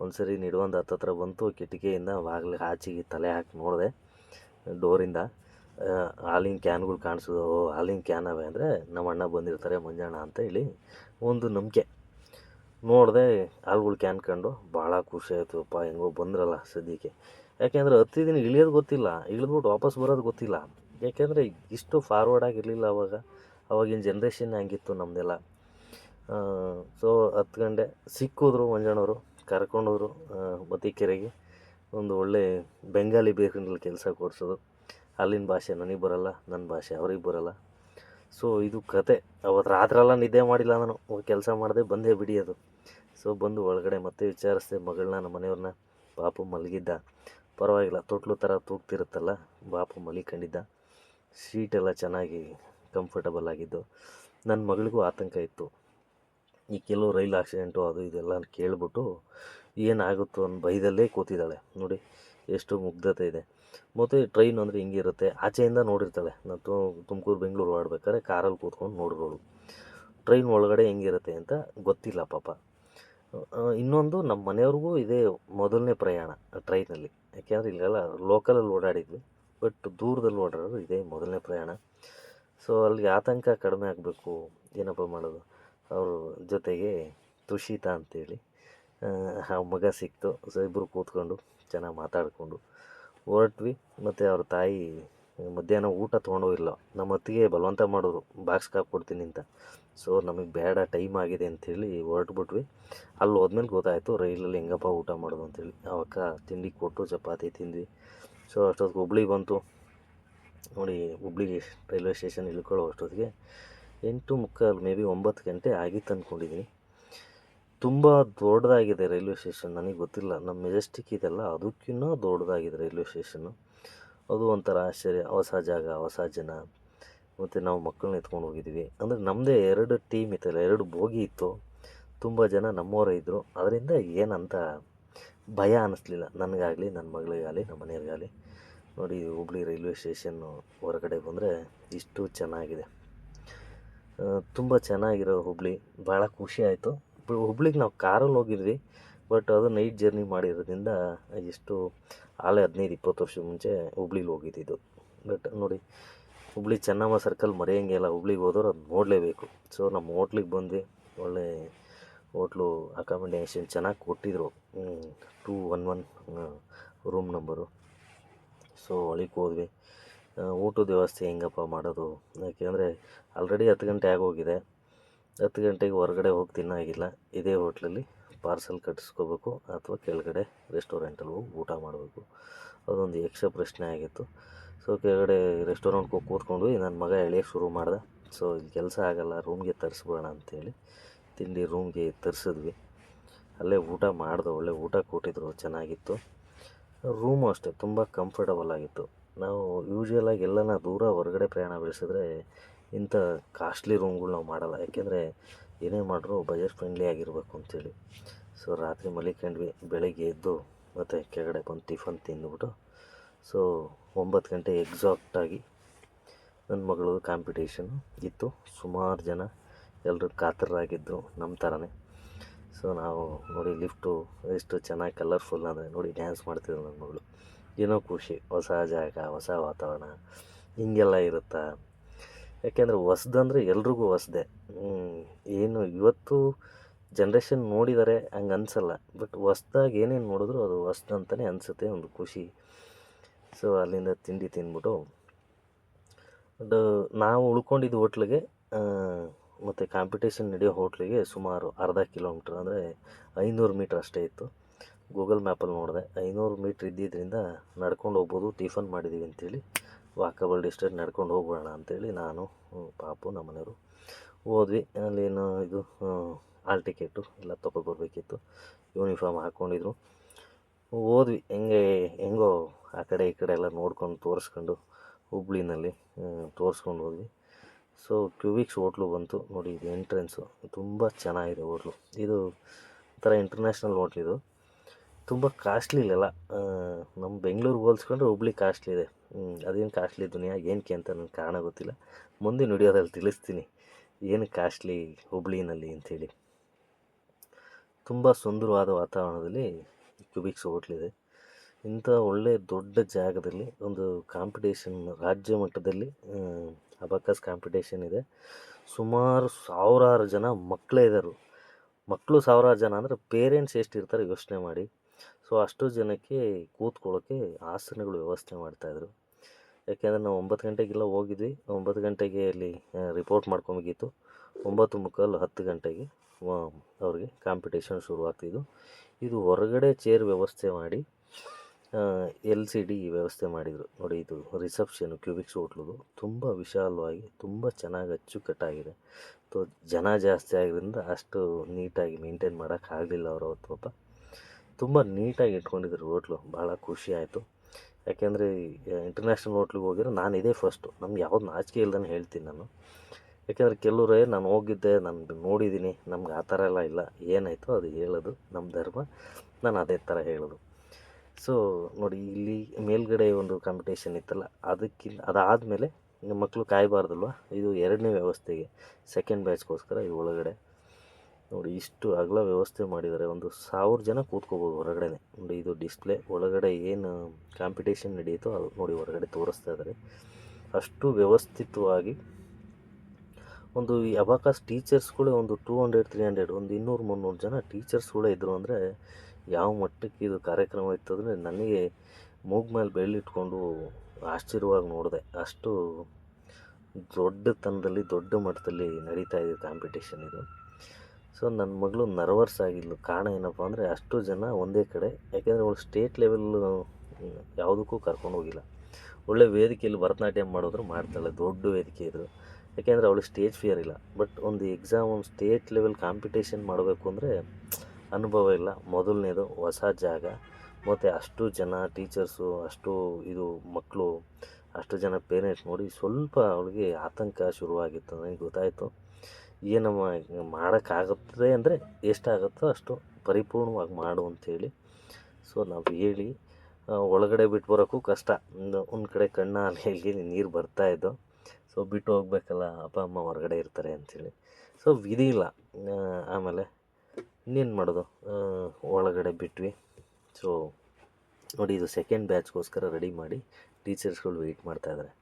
ಒಂದು ಸರಿ ನಿಡ್ವಂದ ಹತ್ತತ್ರ ಬಂತು, ಕಿಟಕಿಯಿಂದ ಬಾಗಿಲಿಗೆ ಆಚೆಗೆ ತಲೆ ಹಾಕಿ ನೋಡಿದೆ, ಡೋರಿಂದ. ಹಾಲಿನ ಕ್ಯಾನ್ಗಳು ಕಾಣಿಸೋದು ಹಾಲಿನ ಕ್ಯಾನ್ ಅವೆ ಅಂದರೆ ನಮ್ಮ ಅಣ್ಣ ಬಂದಿರ್ತಾರೆ ಮುಂಜಾಣ ಅಂತ ಹೇಳಿ ಒಂದು ನಂಬಿಕೆ. ನೋಡಿದೆ ಹಾಲುಗಳು ಕ್ಯಾನ್ ಕಂಡು ಭಾಳ ಖುಷಿ ಆಯಿತು, ಅಪ್ಪ ಹೆಂಗೋ ಬಂದ್ರಲ್ಲ ಸದ್ಯಕ್ಕೆ. ಯಾಕೆಂದರೆ ದಿನ ಇಳಿಯೋದು ಗೊತ್ತಿಲ್ಲ ಇಳಿದ್ಬಿಟ್ಟು ವಾಪಸ್ ಬರೋದು ಗೊತ್ತಿಲ್ಲ. ಯಾಕೆಂದರೆ ಇಷ್ಟು ಫಾರ್ವರ್ಡ್ ಆಗಿರಲಿಲ್ಲ ಅವಾಗ, ಅವಾಗಿನ ಜನ್ರೇಷನ್ ಹಂಗಿತ್ತು ನಮ್ಮದೆಲ್ಲ ಸೊ ಗಂಟೆ ಸಿಕ್ಕಿದ್ರು ಮಂಜಣ್ಣವರು ಕರ್ಕೊಂಡೋದ್ರು ಮತಿಕೆರೆಗೆ ಒಂದು ಒಳ್ಳೆ ಬೆಂಗಾಲಿ ಬೇಕರಿನಲ್ಲಿ ಕೆಲಸ ಕೊಡಿಸೋದು. ಅಲ್ಲಿನ ಭಾಷೆ ನನಗೆ ಬರೋಲ್ಲ, ನನ್ನ ಭಾಷೆ ಅವ್ರಿಗೆ ಬರಲ್ಲ. ಸೊ ಇದು ಕತೆ. ಅವತ್ತು ರಾತ್ರೆಲ್ಲ ನಿದ್ದೆ ಮಾಡಿಲ್ಲ ನಾನು. ಕೆಲಸ ಮಾಡಿದೆ, ಬಂದೇ ಅದು. ಸೊ ಬಂದು ಒಳಗಡೆ ಮತ್ತೆ ವಿಚಾರಿಸ್ದೆ ಮಗಳನ್ನ, ನಮ್ಮ ಮನೆಯವ್ರನ್ನ. ಬಾಪು ಮಲಗಿದ್ದ. ಪರವಾಗಿಲ್ಲ, ತೊಟ್ಲು ಥರ ತೂಗ್ತಿರುತ್ತಲ್ಲ ಬಾಪು ಮಲಿಕೊಂಡಿದ್ದ ಸೀಟೆಲ್ಲ ಚೆನ್ನಾಗಿ ಕಂಫರ್ಟಬಲ್ ಆಗಿದ್ದು. ನನ್ನ ಮಗಳಿಗೂ ಆತಂಕ ಇತ್ತು. ಈ ಕೆಲವು ರೈಲ್ ಆಕ್ಸಿಡೆಂಟು ಅದು ಇದೆಲ್ಲ ಕೇಳಿಬಿಟ್ಟು ಏನಾಗುತ್ತೋ ಅನ್ನೋ ಭಯದಲ್ಲೇ ಕೂತಿದ್ದಾಳೆ. ನೋಡಿ, ಎಷ್ಟು ಮುಗ್ಧತೆ ಇದೆ. ಮತ್ತು ಟ್ರೈನ್ ಅಂದರೆ ಹಿಂಗಿರುತ್ತೆ ಆಚೆಯಿಂದ ನೋಡಿರ್ತಾಳೆ. ನಾನು ತುಮಕೂರು, ಬೆಂಗಳೂರು ಆಡ್ಬೇಕಾದ್ರೆ ಕಾರಲ್ಲಿ ಕೂತ್ಕೊಂಡು ನೋಡಿರೋಳು ಟ್ರೈನ್ ಒಳಗಡೆ ಹೆಂಗಿರುತ್ತೆ ಅಂತ ಗೊತ್ತಿಲ್ಲ ಪಾಪ. ಇನ್ನೊಂದು ನಮ್ಮ ಮನೆಯವ್ರಿಗೂ ಇದೇ ಮೊದಲನೇ ಪ್ರಯಾಣ ಟ್ರೈನಲ್ಲಿ. ಯಾಕೆಂದರೆ ಇಲ್ಲೆಲ್ಲ ಲೋಕಲಲ್ಲಿ ಓಡಾಡಿದ್ವಿ. ಬಟ್ ದೂರದಲ್ಲಿ ಓಡಾಡೋದು ಇದೇ ಮೊದಲನೇ ಪ್ರಯಾಣ. ಸೊ ಅಲ್ಲಿಗೆ ಆತಂಕ ಕಡಿಮೆ ಆಗಬೇಕು. ಏನಪ್ಪ ಮಾಡೋದು? ಅವ್ರ ಜೊತೆಗೆ ತುಷಿತಾ ಅಂತೇಳಿ ಆ, ಮಗ ಸಿಕ್ತು. ಸೊ ಇಬ್ಬರು ಕೂತ್ಕೊಂಡು ಚೆನ್ನಾಗಿ ಮಾತಾಡಿಕೊಂಡು ಹೊರಟ್ವಿ. ಮತ್ತು ಅವ್ರ ತಾಯಿ ಮಧ್ಯಾಹ್ನ ಊಟ ತೊಗೊಂಡೋಗಿಲ್ಲ ನಮ್ಮ ಅತ್ತಿಗೆ ಬಲವಂತ ಮಾಡೋರು ಬಾಕ್ಸ್ ಕೊಡ್ತೀನಿ ಅಂತ. ಸೊ ನಮಗೆ ಬೇಡ ಟೈಮ್ ಆಗಿದೆ ಅಂಥೇಳಿ ಹೊರಟ್ಬಿಟ್ವಿ. ಅಲ್ಲಿ ಹೋದ್ಮೇಲೆ ಗೊತ್ತಾಯಿತು ರೈಲಲ್ಲಿ ಹೆಂಗಪ್ಪ ಊಟ ಮಾಡೋದು ಅಂತೇಳಿ. ಅವಕ್ಕ ತಿಂಡಿ ಕೊಟ್ಟು ಚಪಾತಿ ತಿಂದ್ವಿ. ಸೊ ಅಷ್ಟೊತ್ತಿಗೆ ಹುಬ್ಳಿ ಬಂತು. ನೋಡಿ ಹುಬ್ಳಿಗೆ ರೈಲ್ವೆ ಸ್ಟೇಷನ್ ಇಳ್ಕೊಳ್ಳೋ ಅಷ್ಟೊತ್ತಿಗೆ ಎಂಟು ಮುಕ್ಕಾಲು ಮೇ ಬಿ ಒಂಬತ್ತು ಗಂಟೆ ಆಗಿತ್ತು ಅಂದ್ಕೊಂಡಿದ್ದೀನಿ ತುಂಬ ದೊಡ್ಡದಾಗಿದೆ ರೈಲ್ವೆ ಸ್ಟೇಷನ್. ನನಗೆ ಗೊತ್ತಿಲ್ಲ. ನಮ್ಮ ಮೆಜೆಸ್ಟಿಕ್ ಇದೆಲ್ಲ. ಅದಕ್ಕಿನ್ನೂ ದೊಡ್ಡದಾಗಿದೆ ರೈಲ್ವೆ ಸ್ಟೇಷನ್ನು ಅದು ಒಂಥರ ಆಶ್ಚರ್ಯ. ಹೊಸ ಜಾಗ ಹೊಸ ಜನ. ಮತ್ತು ನಾವು ಮಕ್ಕಳನ್ನ ಎತ್ಕೊಂಡು ಹೋಗಿದ್ವಿ. ಅಂದರೆ ನಮ್ಮದೇ ಎರಡು ಟೀಮ್ ಇತ್ತಲ್ಲ ಎರಡು ಬೋಗಿ ಇತ್ತು. ತುಂಬ ಜನ ನಮ್ಮವರೇ ಇದ್ದರು ಅದರಿಂದ ಏನಂತ ಭಯ ಅನ್ನಿಸ್ಲಿಲ್ಲ ನನಗಾಗಲಿ ನನ್ನ ಮಗಳಿಗಾಗಲಿ ನಮ್ಮ ಮನೆಯವ್ರಿಗಾಗಲಿ. ನೋಡಿ, ಹುಬ್ಳಿ ರೈಲ್ವೆ ಸ್ಟೇಷನ್ನು ಹೊರಗಡೆ ಬಂದರೆ ಇಷ್ಟು ಚೆನ್ನಾಗಿದೆ. ತುಂಬ ಚೆನ್ನಾಗಿರೋ ಹುಬ್ಳಿ. ಭಾಳ ಖುಷಿ ಆಯಿತು. ಹುಬ್ಳಿಗೆ ನಾವು ಕಾರಲ್ಲಿ ಹೋಗಿದ್ವಿ. ಬಟ್ ಅದು ನೈಟ್ ಜರ್ನಿ ಮಾಡಿರೋದ್ರಿಂದ ಎಷ್ಟು ಆಲೆ ಹದಿನೈದು, ಇಪ್ಪತ್ತು ವರ್ಷ ಮುಂಚೆ ಹುಬ್ಳಿಲಿ ಹೋಗಿದ್ದಿದ್ದು. ಬಟ್ ನೋಡಿ, ಹುಬ್ಳಿ ಚೆನ್ನಮ್ಮ ಸರ್ಕಲ್ ಮರೆಯೋಂಗೆ ಇಲ್ಲ. ಹುಬ್ಳಿಗೆ ಹೋದವ್ರು ಅದು ನೋಡಲೇಬೇಕು. ಸೊ ನಮ್ಮ ಹೋಟ್ಲಿಗೆ ಬಂದ್ವಿ. ಒಳ್ಳೆ ಹೋಟ್ಲು ಅಕಾಮಿಡೇಷನ್ ಚೆನ್ನಾಗಿ ಕೊಟ್ಟಿದ್ರು. Two one one room number so ಒಳಗೆ ಹೋದ್ವಿ. ಊಟದ ವ್ಯವಸ್ಥೆ ಹೆಂಗಪ್ಪ ಮಾಡೋದು? ಯಾಕೆಂದರೆ ಆಲ್ರೆಡಿ ಹತ್ತು ಗಂಟೆ ಆಗೋಗಿದೆ. ಹತ್ತು ಗಂಟೆಗೆ ಹೊರಗಡೆ ಹೋಗಿ ತಿನ್ನಾಗಿಲ್ಲ. ಇದೇ ಹೋಟ್ಲಲ್ಲಿ ಪಾರ್ಸಲ್ ಕಟ್ಟಿಸ್ಕೋಬೇಕು ಅಥವಾ ಕೆಳಗಡೆ ರೆಸ್ಟೋರೆಂಟಲ್ಲಿ ಹೋಗಿ ಊಟ ಮಾಡಬೇಕು. ಅದೊಂದು ಯಕ್ಷ ಪ್ರಶ್ನೆ ಆಗಿತ್ತು. ಸೊ ಕೆಳಗಡೆ ರೆಸ್ಟೋರೆಂಟ್ಗೆ ಹೋಗಿ ಕೂತ್ಕೊಂಡ್ವಿ ನನ್ನ ಮಗ ಎಳೆಯೋಕ್ಕೆ ಶುರು ಮಾಡ್ದೆ. ಸೊ ಇಲ್ಲಿ ಕೆಲಸ ಆಗಲ್ಲ ರೂಮ್ಗೆ ತರಿಸ್ಬೇಡ ಅಂತೇಳಿ ತಿಂಡಿ ರೂಮ್ಗೆ ತರಿಸಿದ್ವಿ. ಅಲ್ಲೇ ಊಟ ಮಾಡಿದೆ, ಒಳ್ಳೆ ಊಟ ಕೊಟ್ಟಿದ್ರು, ಚೆನ್ನಾಗಿತ್ತು. ರೂಮು ಅಷ್ಟೇ, ತುಂಬ ಕಂಫರ್ಟಬಲ್ ಆಗಿತ್ತು. ನಾವು ಯೂಶ್ವಲಾಗಿ ಎಲ್ಲನ ದೂರ ಹೊರಗಡೆ ಪ್ರಯಾಣ ಬೆಳೆಸಿದ್ರೆ ಇಂಥ ಕಾಸ್ಟ್ಲಿ ರೂಮ್ಗಳು ನಾವು ಮಾಡಲ್ಲ. ಯಾಕೆಂದರೆ ಏನೇ ಮಾಡಿದ್ರು ಬಜೆಟ್ ಫ್ರೆಂಡ್ಲಿ ಆಗಿರಬೇಕು ಅಂತೇಳಿ. ಸೊ ರಾತ್ರಿ ಮಲಿಕೊಂಡ್ವಿ, ಬೆಳಗ್ಗೆ ಎದ್ದು ಮತ್ತು ಕೆಳಗಡೆ ಬಂದು ಟಿಫನ್ ತಿಂದುಬಿಟ್ಟು ಸೊ ಒಂಬತ್ತು ಗಂಟೆ ಎಕ್ಸಾಕ್ಟಾಗಿ ನನ್ನ ಮಗಳು ಕಾಂಪಿಟೇಷನ್ ಇತ್ತು. ಸುಮಾರು ಜನ ಎಲ್ಲರೂ ಕಾತರರಾಗಿದ್ದರು ನಮ್ಮ ಥರನೇ ಸೊ ನಾವು ನೋಡಿ ಲಿಫ್ಟು ಎಷ್ಟು ಚೆನ್ನಾಗಿ ಕಲರ್ಫುಲ್ ಅಂದರೆ ನೋಡಿ ಡ್ಯಾನ್ಸ್ ಮಾಡ್ತಿದ್ರು ನನ್ನ ಮಗಳು. ಏನೋ ಖುಷಿ ಹೊಸ ಜಾಗ, ಹೊಸ ವಾತಾವರಣ, ಹಿಂಗೆಲ್ಲ ಇರುತ್ತಾ? ಯಾಕೆಂದರೆ ಹೊಸ್ದಂದ್ರೆ ಎಲ್ರಿಗೂ ಹೊಸ್ದೆ. ಏನು ಇವತ್ತು ಜನ್ರೇಷನ್ ನೋಡಿದರೆ ಹಂಗೆ ಅನಿಸಲ್ಲ. ಬಟ್ ಹೊಸ್ದಾಗಿ ಏನೇನು ನೋಡಿದ್ರು ಅದು ಹೊಸ್ದಂತಲೇ ಅನಿಸುತ್ತೆ ಒಂದು ಖುಷಿ. ಸೊ ಅಲ್ಲಿಂದ ತಿಂಡಿ ತಿಂದ್ಬಿಟ್ಟು ಅದು ನಾವು ಉಳ್ಕೊಂಡಿದ್ದು ಹೋಟ್ಲಿಗೆ ಮತ್ತು ಕಾಂಪಿಟೇಷನ್ ನಡೆಯೋ ಹೋಟ್ಲಿಗೆ ಸುಮಾರು ಅರ್ಧ ಕಿಲೋಮೀಟ್ರ್ ಅಂದರೆ ಐನೂರು ಮೀಟ್ರ್ ಅಷ್ಟೇ ಇತ್ತು. ಗೂಗಲ್ ಮ್ಯಾಪಲ್ಲಿ ನೋಡಿದೆ, ಐನೂರು ಮೀಟ್ರ್ ಇದ್ದಿದ್ದರಿಂದ ನಡ್ಕೊಂಡು ಹೋಗ್ಬೋದು, ಟಿಫನ್ ಮಾಡಿದ್ದೀವಿ ಅಂತೇಳಿ, ವಾಕಬಲ್ ಡಿಸ್ಟೆನ್ಸ್ ನಡ್ಕೊಂಡು ಹೋಗೋಣ ಅಂತೇಳಿ ನಾನು ಪಾಪು ನಮ್ಮ ಮನೆಯವರು ಹೋದ್ವಿ ಅಲ್ಲೇನು ಇದು ಹಾಲ್ ಟಿಕೆಟು ಎಲ್ಲ ತೊಗೊಬರ್ಬೇಕಿತ್ತು ಯೂನಿಫಾರ್ಮ್ ಹಾಕ್ಕೊಂಡಿದ್ರು ಹೋದ್ವಿ, ಹೆಂಗೆ, ಹೆಂಗೋ ಆ ಕಡೆ ಈ ಕಡೆ ಎಲ್ಲ ನೋಡ್ಕೊಂಡು ತೋರಿಸ್ಕೊಂಡು ಹುಬ್ಳಿನಲ್ಲಿ ತೋರಿಸ್ಕೊಂಡು ಹೋದ್ವಿ. ಸೊ ಕ್ಯೂಬಿಕ್ಸ್ ಹೋಟ್ಲು ಬಂತು, ನೋಡಿ, ಇದು ಎಂಟ್ರೆನ್ಸು ತುಂಬ ಚೆನ್ನಾಗಿದೆ ಹೋಟ್ಲು. ಇದು ಒಂಥರ ಇಂಟರ್ನ್ಯಾಷನಲ್ ಹೋಟ್ಲಿದು ತುಂಬ ಕಾಸ್ಟ್ಲಿ ಇಲ್ಲೆಲ್ಲ ಆ, ನಮ್ಮ ಬೆಂಗಳೂರಿಗೆ ಹೋಲ್ಸ್ಕೊಂಡ್ರೆ ಹುಬ್ಳಿ ಕಾಸ್ಟ್ಲಿ ಇದೆ. ಅದೇನು ಕಾಸ್ಟ್ಲಿ ದುನಿಯಾ ಏನಕ್ಕೆ ಅಂತ ನನಗೆ ಕಾರಣ ಗೊತ್ತಿಲ್ಲ. ಮುಂದೆ ವಿಡಿಯೋದಲ್ಲಿ ತಿಳಿಸ್ತೀನಿ ಏನು ಕಾಸ್ಟ್ಲಿ ಹುಬ್ಳಿನಲ್ಲಿ ಅಂಥೇಳಿ ತುಂಬ ಸುಂದರವಾದ ವಾತಾವರಣದಲ್ಲಿ ಕ್ಯೂಬಿಕ್ಸ್ ಹೋಟ್ಲಿದೆ ಇಂಥ ಒಳ್ಳೆ ದೊಡ್ಡ ಜಾಗದಲ್ಲಿ ಒಂದು ಕಾಂಪಿಟೇಷನ್ ರಾಜ್ಯ ಮಟ್ಟದಲ್ಲಿ ಅಬಾಕಸ್ ಕಾಂಪಿಟೇಷನ್ ಇದೆ. ಸುಮಾರು ಸಾವಿರಾರು ಜನ ಮಕ್ಕಳೇ ಇದ್ದಾರೆ ಮಕ್ಕಳು ಸಾವಿರಾರು ಜನ ಅಂದರೆ ಪೇರೆಂಟ್ಸ್ ಎಷ್ಟು ಇರ್ತಾರೆ ಯೋಚನೆ ಮಾಡಿ. ಸೊ ಅಷ್ಟು ಜನಕ್ಕೆ ಕೂತ್ಕೊಳ್ಳೋಕ್ಕೆ ಆಸನಗಳು ವ್ಯವಸ್ಥೆ ಮಾಡ್ತಾಯಿದ್ರು. ಯಾಕೆಂದರೆ ನಾವು ಒಂಬತ್ತು ಗಂಟೆಗೆಲ್ಲ ಹೋಗಿದ್ವಿ. ಒಂಬತ್ತು ಗಂಟೆಗೆ ಅಲ್ಲಿ ರಿಪೋರ್ಟ್ ಮಾಡ್ಕೊಬೇಕಿತ್ತು ಒಂಬತ್ತು ಮುಕ್ಕಾಲು ಹತ್ತು ಗಂಟೆಗೆ ಅವ್ರಿಗೆ ಕಾಂಪಿಟೇಷನ್ ಶುರುವಾಗ್ತಿದ್ದು. ಇದು ಹೊರಗಡೆ ಚೇರ್ ವ್ಯವಸ್ಥೆ ಮಾಡಿ ಎಲ್ ಸಿ ಡಿ ವ್ಯವಸ್ಥೆ ಮಾಡಿದರು. ನೋಡಿ, ಇದು ರಿಸೆಪ್ಷನು ಕ್ಯೂಬಿಕ್ಸ್ ಹೋಟ್ಲದು ತುಂಬ ವಿಶಾಲವಾಗಿ, ತುಂಬ ಚೆನ್ನಾಗಿ ಅಚ್ಚುಕಟ್ಟಾಗಿದೆ. ಸೊ ಜನ ಜಾಸ್ತಿ ಆಗಿದ್ದರಿಂದ ಅಷ್ಟು ನೀಟಾಗಿ ಮೇಂಟೈನ್ ಮಾಡೋಕ್ಕಾಗಲಿಲ್ಲ ಅವರು ಅವತ್ತು ಪಾಪ. ತುಂಬ ನೀಟಾಗಿ ಇಟ್ಕೊಂಡಿದ್ರು ಹೋಟ್ಲು. ಭಾಳ ಖುಷಿ ಆಯಿತು. ಯಾಕೆಂದರೆ ಇಂಟರ್ನ್ಯಾಷನಲ್ ಹೋಟ್ಲಿಗೆ ಹೋಗಿರೋ ನಾನು ಇದೇ ಫಸ್ಟು ನಮ್ಗೆ ಯಾವ್ದು ನಾಚಿಕೆ ಇಲ್ದೇ ಹೇಳ್ತೀನಿ ನಾನು. ಯಾಕೆಂದರೆ ಕೆಲವರೇ ನಾನು ಹೋಗಿದ್ದೆ, ನಾನು ನೋಡಿದ್ದೀನಿ ನಮ್ಗೆ ಆ ಥರ ಎಲ್ಲ ಇಲ್ಲ. ಏನಾಯಿತು ಅದು ಹೇಳೋದು ನಮ್ಮ ಧರ್ಮ. ನಾನು ಅದೇ ಥರ ಹೇಳೋದು. ಸೊ ನೋಡಿ, ಇಲ್ಲಿ ಮೇಲ್ಗಡೆ ಒಂದು ಕಾಂಪಿಟೇಷನ್ ಇತ್ತಲ್ಲ ಅದಕ್ಕಿಲ್ಲ ಅದಾದಮೇಲೆ ಮಕ್ಕಳು ಕಾಯಬಾರ್ದಲ್ವ? ಇದು ಎರಡನೇ ವ್ಯವಸ್ಥೆಗೆ ಸೆಕೆಂಡ್ ಬ್ಯಾಚ್ಗೋಸ್ಕರ ಇದು ಒಳಗಡೆ. ನೋಡಿ, ಇಷ್ಟು ಅಗಲ ವ್ಯವಸ್ಥೆ ಮಾಡಿದ್ದಾರೆ ಒಂದು ಸಾವಿರ ಜನ ಕೂತ್ಕೋಬೋದು ಹೊರಗಡೆ ನೋಡಿ, ಇದು ಡಿಸ್ಪ್ಲೇ ಒಳಗಡೆ ಏನು ಕಾಂಪಿಟೇಷನ್ ನಡೆಯುತ್ತೋ ಅದು ನೋಡಿ ಹೊರಗಡೆ ತೋರಿಸ್ತಾ ಇದ್ದಾರೆ. ಅಷ್ಟು ವ್ಯವಸ್ಥಿತವಾಗಿ ಒಂದು ಈ ಅಬಾಕಾಸ್ ಟೀಚರ್ಸ್ಗಳೇ ಒಂದು ಟೂ ಹಂಡ್ರೆಡ್ ತ್ರೀ ಹಂಡ್ರೆಡ್ ಒಂದು ಇನ್ನೂರು, ಮುನ್ನೂರು ಜನ ಟೀಚರ್ಸ್ಗಳೇ ಇದ್ದರು ಅಂದರೆ ಯಾವ ಮಟ್ಟಕ್ಕೆ ಇದು ಕಾರ್ಯಕ್ರಮ ಇತ್ತು ಅಂದರೆ ನನಗೆ ಮೂಗ್ ಮೇಲೆ ಬೆಳ್ಳಿಟ್ಕೊಂಡು ಆಶ್ಚರ್ಯವಾಗಿ ನೋಡಿದೆ. ಅಷ್ಟು ದೊಡ್ಡತನದಲ್ಲಿ, ದೊಡ್ಡ ಮಟ್ಟದಲ್ಲಿ ನಡೀತಾ ಇದೆ ಕಾಂಪಿಟೇಷನ್ ಇದು. ಸೊ ನನ್ನ ಮಗಳು ನರ್ವಸ್ ಆಗಿದ್ಲು. ಕಾರಣ ಏನಪ್ಪ ಅಂದರೆ ಅಷ್ಟು ಜನ ಒಂದೇ ಕಡೆ. ಯಾಕೆಂದರೆ ಅವಳು ಸ್ಟೇಟ್ ಲೆವೆಲ್ ಯಾವುದಕ್ಕೂ ಕರ್ಕೊಂಡು ಹೋಗಿಲ್ಲ. ಒಳ್ಳೆ ವೇದಿಕೆಯಲ್ಲಿ ಭರತನಾಟ್ಯ ಮಾಡಿದ್ರು ಮಾಡ್ತಾಳೆ, ದೊಡ್ಡ ವೇದಿಕೆ ಇದ್ರು ಯಾಕೆಂದರೆ ಅವಳು ಸ್ಟೇಜ್ ಫಿಯರ್ ಇಲ್ಲ. ಬಟ್ ಒಂದು ಎಕ್ಸಾಮ್, ಒಂದು ಸ್ಟೇಟ್ ಲೆವೆಲ್ ಕಾಂಪಿಟೇಷನ್ ಮಾಡಬೇಕು ಅಂದರೆ ಅನುಭವ ಇಲ್ಲ. ಮೊದಲನೇದು ಹೊಸ ಜಾಗ. ಮತ್ತು ಅಷ್ಟು ಜನ ಟೀಚರ್ಸು, ಅಷ್ಟು ಇದು ಮಕ್ಕಳು ಅಷ್ಟು ಜನ ಪೇರೆಂಟ್ಸ್ ನೋಡಿ ಸ್ವಲ್ಪ ಅವಳಿಗೆ ಆತಂಕ ಶುರುವಾಗಿತ್ತು. ನನಗೆ ಗೊತ್ತಾಯಿತು. ಏನಮ್ಮ ಮಾಡೋಕ್ಕಾಗುತ್ತೆ ಅಂದರೆ ಎಷ್ಟಾಗುತ್ತೋ ಅಷ್ಟು ಪರಿಪೂರ್ಣವಾಗಿ ಮಾಡು ಅಂಥೇಳಿ. ಸೊ ನಾವು ಹೇಳಿ ಒಳಗಡೆ ಬಿಟ್ಟು ಬರೋಕ್ಕೂ ಕಷ್ಟ. ಒಂದು ಕಡೆ ಕಣ್ಣ ಅಲ್ಲಿ ನೀರು ಬರ್ತಾ ಇದ್ದೋ. ಸೊ ಬಿಟ್ಟು ಹೋಗ್ಬೇಕಲ್ಲ, ಅಪ್ಪ, ಅಮ್ಮ ಹೊರಗಡೆ ಇರ್ತಾರೆ ಅಂಥೇಳಿ. ಸೊ ವಿಧಿ ಇಲ್ಲ. ಆಮೇಲೆ ಇನ್ನೇನು ಮಾಡೋದು? ಒಳಗಡೆ ಬಿಟ್ವಿ. ಸೊ ನೋಡಿ, ಇದು ಸೆಕೆಂಡ್ ಬ್ಯಾಚ್ಗೋಸ್ಕರ ರೆಡಿ ಮಾಡಿ ಟೀಚರ್ಸ್ಗಳು ವೆಯ್ಟ್ ಮಾಡ್ತಾಯಿದ್ದಾರೆ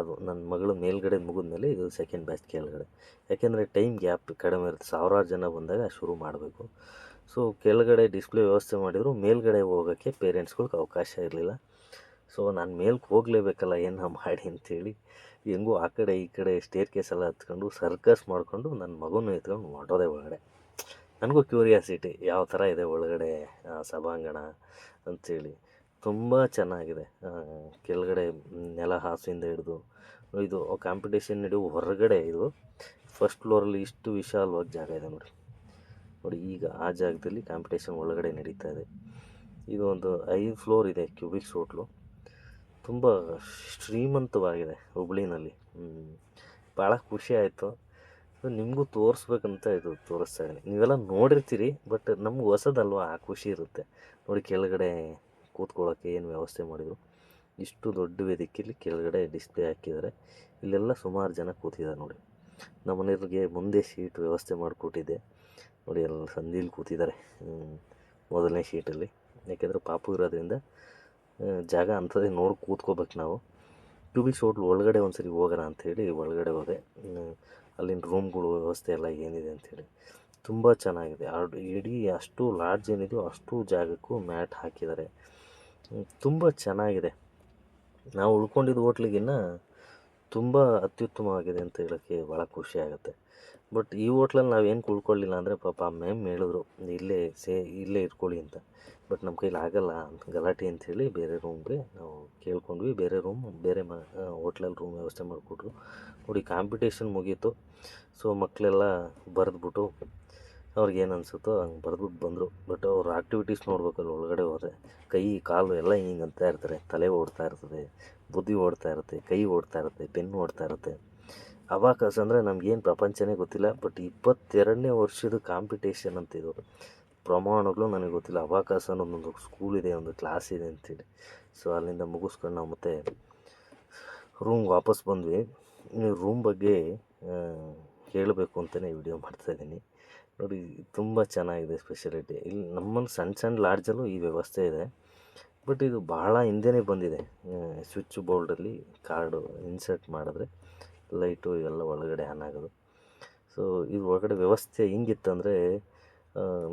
ಅದು ನನ್ನ ಮಗಳು ಮೇಲ್ಗಡೆ ಮುಗಿದ್ಮೇಲೆ ಇದು ಸೆಕೆಂಡ್ ಬ್ಯಾಚ್ ಕೆಳಗಡೆ. ಯಾಕೆಂದರೆ ಟೈಮ್ ಗ್ಯಾಪ್ ಕಡಿಮೆ ಇರುತ್ತೆ. ಸಾವಿರಾರು ಜನ ಬಂದಾಗ ಶುರು ಮಾಡಬೇಕು. ಸೊ ಕೆಳಗಡೆ ಡಿಸ್ಪ್ಲೇ ವ್ಯವಸ್ಥೆ ಮಾಡಿದ್ರು. ಮೇಲ್ಗಡೆ ಹೋಗೋಕ್ಕೆ ಪೇರೆಂಟ್ಸ್ಗಳ್ಗೆ ಅವಕಾಶ ಇರಲಿಲ್ಲ. ಸೊ ನಾನು ಮೇಲ್ಕ್ಕೆ ಹೋಗಲೇಬೇಕಲ್ಲ, ಏನು ಮಾಡಿ ಅಂತೇಳಿ ಹೆಂಗೂ ಆ ಕಡೆ ಈ ಕಡೆ ಸ್ಟೇರ್ ಕೇಸ್ ಎಲ್ಲ ಹತ್ಕೊಂಡು ಸರ್ಕಸ್ ಮಾಡಿಕೊಂಡು ನನ್ನ ಮಗುನೂ ಎತ್ಕೊಂಡು ಹೊರಟೋದೆ ಒಳಗಡೆ. ನನಗೂ ಕ್ಯೂರಿಯಾಸಿಟಿ ಯಾವ ಥರ ಇದೆ ಒಳಗಡೆ ಸಭಾಂಗಣ ಅಂಥೇಳಿ ತುಂಬ ಚೆನ್ನಾಗಿದೆ. ಕೆಳಗಡೆ ನೆಲ ಹಾಸಿಂದ ಹಿಡಿದು ಇದು ಕಾಂಪಿಟೇಷನ್ ನಡೆಯುವ ಹೊರಗಡೆ ಇದು. ಫಸ್ಟ್ ಫ್ಲೋರಲ್ಲಿ ಇಷ್ಟು ವಿಶಾಲವಾಗಿ ಜಾಗ ಇದೆ ನೋಡಿ ನೋಡಿ, ಈಗ ಆ ಜಾಗದಲ್ಲಿ ಕಾಂಪಿಟೇಷನ್ ಒಳಗಡೆ ನಡೀತಾ ಇದೆ. ಇದು ಒಂದು ಐದು ಫ್ಲೋರ್ ಇದೆ ಕ್ಯೂಬಿಕ್ಸ್ ಹೋಟ್ಲು ತುಂಬ ಶ್ರೀಮಂತವಾಗಿದೆ ಹುಬ್ಳಿನಲ್ಲಿ. ಭಾಳ ಖುಷಿ ಆಯಿತು. ನಿಮಗೂ ತೋರಿಸ್ಬೇಕಂತ ಇದು ತೋರಿಸ್ತಾ ಇದ್ದೀನಿ. ನೀವೆಲ್ಲ ನೋಡಿರ್ತೀರಿ, ಬಟ್ ನಮ್ಗೆ ಹೊಸದಲ್ವ, ಆ ಖುಷಿ ಇರುತ್ತೆ. ನೋಡಿ, ಕೆಳಗಡೆ ಕೂತ್ಕೊಳ್ಳೋಕ್ಕೆ ಏನು ವ್ಯವಸ್ಥೆ ಮಾಡಿದರು. ಇಷ್ಟು ದೊಡ್ಡ ವೇದಿಕೆಯಲ್ಲಿ ಕೆಳಗಡೆ ಡಿಸ್ಪ್ಲೇ ಹಾಕಿದ್ದಾರೆ. ಇಲ್ಲೆಲ್ಲ ಸುಮಾರು ಜನ ಕೂತಿದ್ದಾರೆ ನೋಡಿ. ನಮ್ಮ ಮನೆಯವ್ರಿಗೆ ಮುಂದೆ ಸೀಟ್ ವ್ಯವಸ್ಥೆ ಮಾಡಿಕೊಟ್ಟಿದ್ದೆ. ನೋಡಿ, ಎಲ್ಲ ಸಂಧಿಲಿ ಕೂತಿದ್ದಾರೆ. ಮೊದಲನೇ ಶೀಟಲ್ಲಿ. ಯಾಕೆಂದರೆ ಪಾಪು ಇರೋದ್ರಿಂದ ಜಾಗ ಅಂಥದ್ದೇ ನೋಡಿ, ಕೂತ್ಕೋಬೇಕು ನಾವು. ಕ್ಯೂಬಿಕ್ಸ್ ಹೋಟ್ಲ್ ಒಳಗಡೆ ಒಂದು ಸರಿ ಹೋಗೋಣ ಅಂಥೇಳಿ ಒಳಗಡೆ ಹೋದೆ. ಅಲ್ಲಿನ ರೂಮ್ಗಳು ವ್ಯವಸ್ಥೆ ಎಲ್ಲ ಏನಿದೆ ಅಂಥೇಳಿ. ತುಂಬ ಚೆನ್ನಾಗಿದೆ. ಆ ಇಡೀ ಅಷ್ಟು ಲಾಡ್ಜ್ ಏನಿದೆಯೋ ಅಷ್ಟು ಜಾಗಕ್ಕೂ ಮ್ಯಾಟ್ ಹಾಕಿದ್ದಾರೆ. ತುಂಬ ಚೆನ್ನಾಗಿದೆ. ನಾವು ಉಳ್ಕೊಂಡಿದ್ದ ಹೋಟ್ಲಿಗಿನ್ನ ತುಂಬ ಅತ್ಯುತ್ತಮವಾಗಿದೆ ಅಂತ ಹೇಳೋಕ್ಕೆ ಭಾಳ ಖುಷಿ ಆಗುತ್ತೆ. ಬಟ್ ಈ ಹೋಟ್ಲಲ್ಲಿ ನಾವೇನು ಉಳ್ಕೊಳ್ಳಿಲ್ಲ ಅಂದರೆ ಪಾಪ ಮ್ಯಾಮ್ ಹೇಳಿದ್ರು, ಇಲ್ಲೇ ಸೇ, ಇಲ್ಲೇ ಇಟ್ಕೊಳ್ಳಿ ಅಂತ. ಬಟ್ ನಮ್ಮ ಕೈಲಿ ಆಗಲ್ಲ ಅಂತ ಗಲಾಟೆ ಅಂಥೇಳಿ ಬೇರೆ ರೂಮ್ಗೆ ನಾವು ಕೇಳ್ಕೊಂಡ್ವಿ. ಬೇರೆ ರೂಮ್ ಬೇರೆ ಮ ಹೋಟ್ಲಲ್ಲಿ ರೂಮ್ ವ್ಯವಸ್ಥೆ ಮಾಡಿಕೊಟ್ರು. ನೋಡಿ ಕಾಂಪಿಟೇಷನ್ ಮುಗೀತು. ಸೊ ಮಕ್ಕಳೆಲ್ಲ ಬರೆದ್ಬಿಟ್ಟು ಅವ್ರಿಗೆ ಏನು ಅನಿಸುತ್ತೋ ಹಂಗೆ ಬರೆದ್ಬಿಟ್ಟು ಬಂದರು. ಬಟ್ ಅವ್ರ ಆ್ಯಕ್ಟಿವಿಟೀಸ್ ನೋಡ್ಬೇಕಲ್ಲ, ಒಳಗಡೆ ಹೋದರೆ. ಕೈ, ಕಾಲು ಎಲ್ಲ ಹಿಂಗೆ ಅಂತ ಇರ್ತಾರೆ ತಲೆ ಓಡ್ತಾ ಇರ್ತದೆ, ಬುದ್ಧಿ ಓಡ್ತಾ ಇರುತ್ತೆ, ಕೈ ಓಡ್ತಾ ಇರುತ್ತೆ, ಬೆನ್ನು ಓಡ್ತಾ ಇರುತ್ತೆ. ಅಬಾಕಸ್ ಅಂದರೆ ನಮಗೇನು ಪ್ರಪಂಚನೇ ಗೊತ್ತಿಲ್ಲ. ಬಟ್ ಇಪ್ಪತ್ತೆರಡನೇ ವರ್ಷದ ಕಾಂಪಿಟೇಷನ್ ಅಂತ ಇದು. ಪ್ರಮಾಣಗಳು ನನಗೆ ಗೊತ್ತಿಲ್ಲ. ಅವಕಾಶ ಅನ್ನೋದೊಂದು ಸ್ಕೂಲ್ ಇದೆ, ಒಂದು ಕ್ಲಾಸ್ ಇದೆ ಅಂತೇಳಿ. ಸೊ ಅಲ್ಲಿಂದ ಮುಗಿಸ್ಕೊಂಡು ನಾವು ಮತ್ತೆ ರೂಮ್ ವಾಪಸ್ ಬಂದ್ವಿ. ರೂಮ್ ಬಗ್ಗೆ ಹೇಳಬೇಕು ಅಂತಲೇ ವಿಡಿಯೋ ಮಾಡ್ತಾಯಿದ್ದೀನಿ ನೋಡಿ, ತುಂಬ ಚೆನ್ನಾಗಿದೆ ಸ್ಪೆಷಲಿಟಿ ಇಲ್ಲಿ ನಮ್ಮಲ್ಲಿ ಸಣ್ಣ ಸಣ್ಣ ಲಾಡ್ಜಲ್ಲೂ ಈ ವ್ಯವಸ್ಥೆ ಇದೆ. ಬಟ್ ಇದು ಭಾಳ ಹಿಂದೆನೇ ಬಂದಿದೆ. ಸ್ವಿಚ್ ಬೋರ್ಡಲ್ಲಿ ಕಾರ್ಡು ಇನ್ಸರ್ಟ್ ಮಾಡಿದ್ರೆ ಲೈಟು ಇವೆಲ್ಲ ಒಳಗಡೆ ಆನ್ ಆಗೋದು. ಸೊ ಇದು ಒಳಗಡೆ ವ್ಯವಸ್ಥೆ ಹಿಂಗಿತ್ತಂದರೆ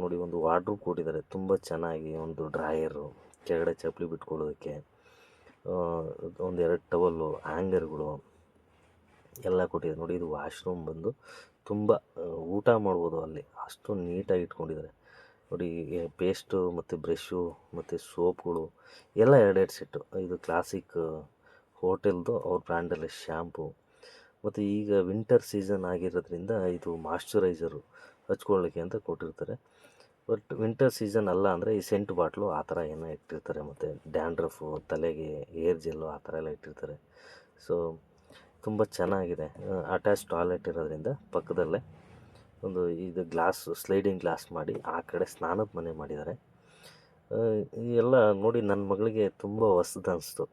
ನೋಡಿ ಒಂದು ವಾರ್ಡ್ರೂಬ್ ಕೊಟ್ಟಿದ್ದಾರೆ. ತುಂಬ ಚೆನ್ನಾಗಿ ಒಂದು ಡ್ರಾಯರು ಕೆಳಗಡೆ ಚಪ್ಪಲಿ ಬಿಟ್ಕೊಳ್ಳೋದಕ್ಕೆ ಒಂದು ಎರಡು ಟವಲ್ಲು ಹ್ಯಾಂಗರ್ಗಳು ಎಲ್ಲ ಕೊಟ್ಟಿದೆ ನೋಡಿ, ಇದು ವಾಶ್ರೂಮ್ ಬಂದು ತುಂಬ ಊಟ ಮಾಡ್ಬೋದು ಅಲ್ಲಿ. ಅಷ್ಟು ನೀಟಾಗಿ ಇಟ್ಕೊಂಡಿದ್ದಾರೆ. ನೋಡಿ ಪೇಸ್ಟು ಮತ್ತು ಬ್ರಷು ಮತ್ತು ಸೋಪ್ಗಳು ಎಲ್ಲ ಎರಡೆರಡು ಸೆಟ್ಟು. ಇದು ಕ್ಲಾಸಿಕ್ ಹೋಟೆಲ್ದು ಅವ್ರ ಬ್ರ್ಯಾಂಡಲ್ಲಿ ಶ್ಯಾಂಪು ಮತ್ತು ಈಗ ವಿಂಟರ್ ಸೀಸನ್ ಆಗಿರೋದ್ರಿಂದ ಇದು ಮಾಶ್ಚರೈಸರು ಹಚ್ಕೊಳ್ಳಿಕ್ಕೆ ಅಂತ ಕೊಟ್ಟಿರ್ತಾರೆ. ಬಟ್ ವಿಂಟರ್ ಸೀಸನ್ ಅಲ್ಲ ಅಂದರೆ ಈ ಸೆಂಟ್ ಬಾಟ್ಲು ಆ ಥರ ಏನೋ ಇಟ್ಟಿರ್ತಾರೆ. ಮತ್ತು ಡ್ಯಾಂಡ್ರಫು ತಲೆಗೆ ಏರ್ ಜೆಲ್ಲು ಆ ಥರ ಎಲ್ಲ ಇಟ್ಟಿರ್ತಾರೆ. ಸೊ ತುಂಬ ಚೆನ್ನಾಗಿದೆ. ಅಟ್ಯಾಚ್ ಟಾಯ್ಲೆಟ್ ಇರೋದ್ರಿಂದ ಪಕ್ಕದಲ್ಲೇ ಒಂದು ಇದು ಗ್ಲಾಸ್ ಸ್ಲೈಡಿಂಗ್ ಗ್ಲಾಸ್ ಮಾಡಿ ಆ ಕಡೆ ಸ್ನಾನದ ಮನೆ ಮಾಡಿದ್ದಾರೆ. ಎಲ್ಲ ನೋಡಿ ನನ್ನ ಮಗಳಿಗೆ ತುಂಬ ಹೊಸ್ದು ಅನಿಸ್ತು.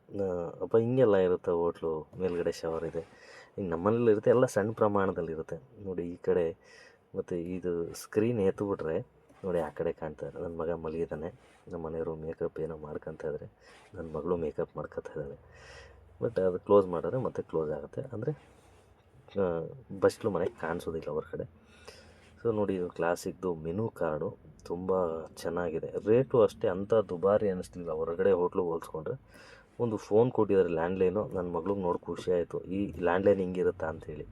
ಅಪ್ಪ ಹಿಂಗೆಲ್ಲ ಇರುತ್ತೆ ಹೋಟ್ಲು ಮೇಲ್ಗಡೆ ಶವರ್ ಇದೆ? ಹಿಂಗೆ ನಮ್ಮನೇಲಿ ಇರುತ್ತೆ, ಎಲ್ಲ ಸಣ್ಣ ಪ್ರಮಾಣದಲ್ಲಿರುತ್ತೆ ನೋಡಿ ಈ ಕಡೆ ಮತ್ತು ಇದು ಸ್ಕ್ರೀನ್ ಎತ್ಬಿಟ್ರೆ ನೋಡಿ ಆ ಕಡೆ ಕಾಣ್ತಾ ಇದೆ. ನನ್ನ ಮಗ ಮಲಗಿದ್ದಾನೆ. ನಮ್ಮ ಮನೆಯವರು ಮೇಕಪ್ ಏನೋ ಮಾಡ್ಕೊತಾ ಇದ್ದಾರೆ ನನ್ನ ಮಗಳು ಮೇಕಪ್ ಮಾಡ್ಕೊತಾ ಇದ್ದಾಳೆ ಬಟ್ ಅದು ಕ್ಲೋಸ್ ಮಾಡಿದ್ರೆ ಮತ್ತೆ ಕ್ಲೋಸ್ ಆಗುತ್ತೆ. ಅಂದರೆ ಬಸ್ಲು ಮನೆಗೆ ಕಾಣಿಸೋದಿಲ್ಲ ಹೊರಗಡೆ ಸೊ ನೋಡಿ, ಇದು ಕ್ಲಾಸಿಕ್ದು ಮೆನು ಕಾರ್ಡು ತುಂಬ ಚೆನ್ನಾಗಿದೆ. ರೇಟು ಅಷ್ಟೇ ಅಂಥ ದುಬಾರಿ ಅನ್ನಿಸ್ಲಿಲ್ಲ ಹೊರಗಡೆ ಹೋಟ್ಲಿಗೆ ಹೋಲಿಸ್ಕೊಂಡ್ರೆ. ಒಂದು ಫೋನ್ ಕೊಟ್ಟಿದ್ದಾರೆ ಲ್ಯಾಂಡ್ಲೈನು ನನ್ನ ಮಗಳಿಗೆ ನೋಡಿ ಖುಷಿಯಾಯಿತು ಈ ಲ್ಯಾಂಡ್ಲೈನ್ ಹಿಂಗಿರುತ್ತಾ ಅಂಥೇಳಿ